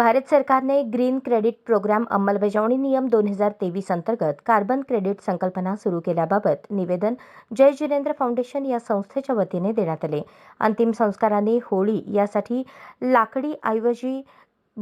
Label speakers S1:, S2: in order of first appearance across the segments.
S1: भारत सरकारने green credit programme अंमलबजावणी नियम दोन हजार तेवीस अंतर्गत कार्बन क्रेडिट संकल्पना सुरू केल्याबाबत निवेदन जय जिनेंद्र फाउंडेशन या संस्थेच्या वतीने देण्यात आले. अंतिम संस्काराने होळी यासाठी लाकडी ऐवजी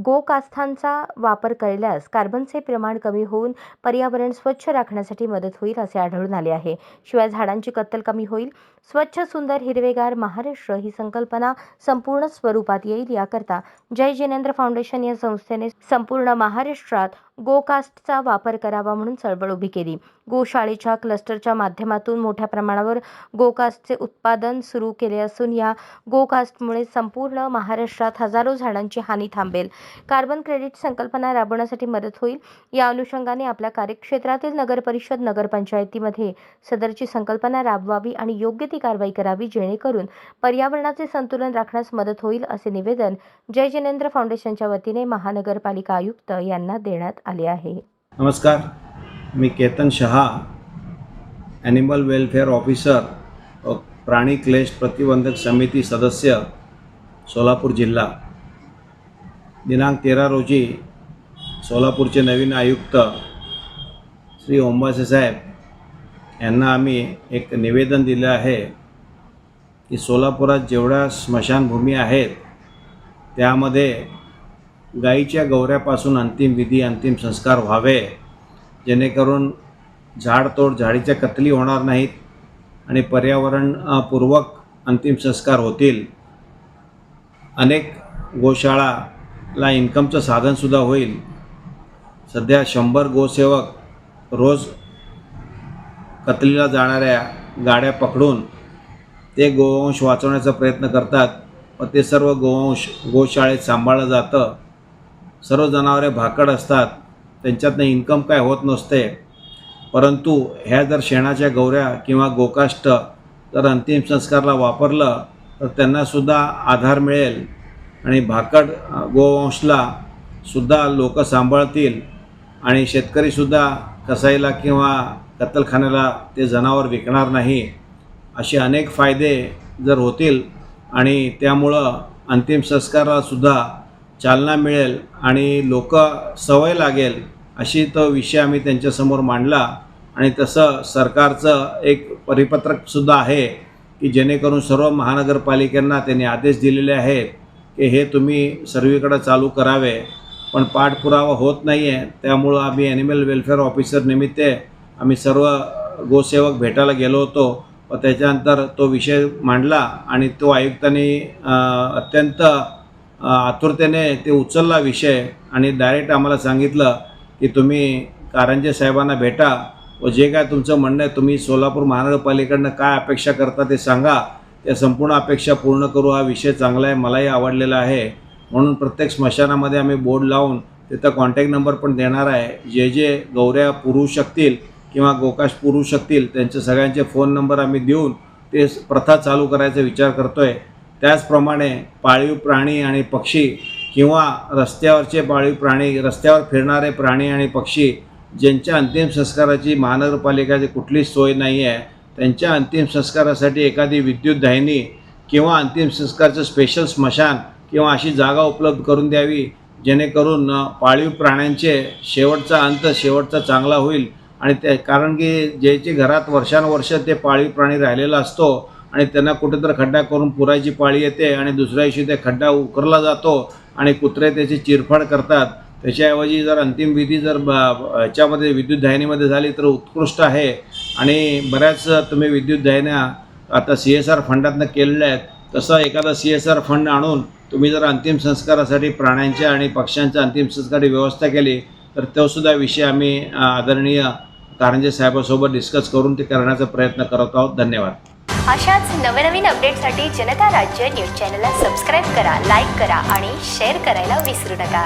S1: गोकास्थांचा वापर केल्यास कार्बनचे प्रमाण कमी होऊन पर्यावरण स्वच्छ राखण्यासाठी मदत होईल असे आढळून आले आहे. शिवाय झाडांची कत्तल कमी होईल. स्वच्छ सुंदर हिरवेगार महाराष्ट्र ही संकल्पना संपूर्ण स्वरूपात येईल याकरता जय जिनेंद्र फाउंडेशन या संस्थेने संपूर्ण महाराष्ट्रात गोकास्टचा वापर करावा म्हणून चळवळ उभी केली. गोशाळेच्या क्लस्टरच्या माध्यमातून मोठ्या प्रमाणावर गोकास्टचे उत्पादन सुरू केले असून या गोकास्टमुळे संपूर्ण महाराष्ट्रात हजारो झाडांची हानी थांबेल. कार्बन क्रेडिट संकल्पना राबवण्यासाठी मदत होईल. या अनुषंगाने आपल्या कार्यक्षेत्रातील नगर परिषद नगरपंचायतीमध्ये सदरची संकल्पना राबवावी आणि योग्य ती कारवाई करावी जेणेकरून पर्यावरणाचे संतुलन राखण्यास मदत होईल असे निवेदन जय जिनेंद्र फाउंडेशनच्या वतीने महानगरपालिका आयुक्त यांना देण्यात आले आहे.
S2: नमस्कार. मी Ketan Shah animal welfare officer प्राणी क्लेश प्रतिबंधक समिती सदस्य सोलापूर जिल्हा. दिनांक तेरा रोजी सोलापूरचे नवीन आयुक्त श्री ओंबासे साहेब यांना आम्ही एक निवेदन दिलं आहे की सोलापुरात जेवढ्या स्मशानभूमी आहेत त्यामध्ये गाईच्या गौऱ्यापासून अंतिम विधी अंतिम संस्कार व्हावे जेणेकरून झाडतोड झाडीच्या कतली होणार नाहीत आणि पर्यावरणपूर्वक अंतिम संस्कार होतील. अनेक गोशाळा ला इन्कमचं साधनसुद्धा होईल. सध्या शंभर गोसेवक रोज कतलीला जाणाऱ्या गाड्या पकडून ते गोवंश वाचवण्याचा प्रयत्न करतात. व ते सर्व गोवंश गोशाळेत सांभाळलं जातं. सर्व जनावरे भाकड असतात. त्यांच्यातनं इन्कम काय होत नसते. परंतु ह्या जर शेणाच्या गौऱ्या किंवा गोकाष्ट जर अंतिम संस्कारला वापरलं तर त्यांनासुद्धा आधार मिळेल. आणि भाकड गोवंशला सुद्धा लोक सांभाळतील आणि शेतकरीसुद्धा कसाईला किंवा कत्तलखान्याला ते जनावर विकणार नाही असे अनेक फायदे जर होतील आणि त्यामुळं अंतिम संस्कारालासुद्धा चालना मिळेल आणि लोक सवय लागेल अशी तो विषय आम्ही त्यांच्यासमोर मांडला. आणि तसं सरकारचं एक परिपत्रकसुद्धा आहे की जेणेकरून सर्व महानगरपालिकांना त्यांनी आदेश दिलेले आहेत की हे तुम्ही सर्वीकडं चालू करावे पण पाठपुरावा होत नाही आहे त्यामुळं आम्ही ॲनिमल वेलफेअर ऑफिसर निमित्त आम्ही सर्व गोसेवक भेटायला गेलो होतो. व त्याच्यानंतर तो विषय मांडला आणि तो आयुक्तांनी अत्यंत आतुरतेने ते उचलला विषय आणि डायरेक्ट आम्हाला सांगितलं की तुम्ही कारंजे साहेबांना भेटा व जे काय तुमचं म्हणणं आहे तुम्ही सोलापूर महानगरपालिकेकडनं काय अपेक्षा करता ते सांगा. त्या संपूर्ण अपेक्षा पूर्ण करू हा विषय चांगला आहे मलाही आवडलेला आहे. म्हणून प्रत्येक स्मशानामध्ये आम्ही बोर्ड लावून तिथं कॉन्टॅक्ट नंबर पण देणार आहे. जे जे गौऱ्या पुरू शकतील किंवा गोकाश पुरू शकतील त्यांचे सगळ्यांचे फोन नंबर आम्ही देऊन ते प्रथा चालू करायचा विचार करतो आहे त्याचप्रमाणे पाळीव प्राणी आणि पक्षी किंवा रस्त्यावरचे पाळीव प्राणी रस्त्यावर फिरणारे प्राणी आणि पक्षी ज्यांच्या अंतिम संस्काराची महानगरपालिकाची कुठलीच सोय नाही आहे त्यांच्या अंतिम संस्कारासाठी एखादी विद्युत दाहिनी किंवा अंतिम संस्कारचं स्पेशल स्मशान किंवा अशी जागा उपलब्ध करून द्यावी जेणेकरून पाळीव प्राण्यांचे शेवटचा अंत शेवटचा चांगला होईल. आणि ते कारण की ज्याचे घरात वर्षानुवर्ष ते पाळीव प्राणी राहिलेला असतो आणि त्यांना कुठेतरी खड्डा करून पुरायची पाळी येते आणि दुसऱ्या दिवशी ते खड्डा उकरला जातो आणि कुत्रे त्याची चिरफाड करतात. त्याच्याऐवजी जर अंतिम विधी जर ब ह्याच्यामध्ये विद्युत दाहिनीमध्ये झाली तर उत्कृष्ट आहे. आणि बऱ्याच तुम्ही विद्युत दाहिन्या आता सी एस आर फंडातनं केलेल्या आहेत. तसं एखादा सी एस आर फंड आणून तुम्ही जर अंतिम संस्कारासाठी प्राण्यांच्या आणि पक्ष्यांच्या अंतिम संस्काराची व्यवस्था केली तर तोसुद्धा विषय आम्ही आदरणीय कारंजे साहेबासोबत डिस्कस करून ते करण्याचा प्रयत्न करत आहोत. धन्यवाद.
S3: अशाच नवनवीन अपडेटसाठी जनता राज्य न्यूज चॅनलला सबस्क्राईब करा लाईक करा आणि शेअर करायला विसरू नका.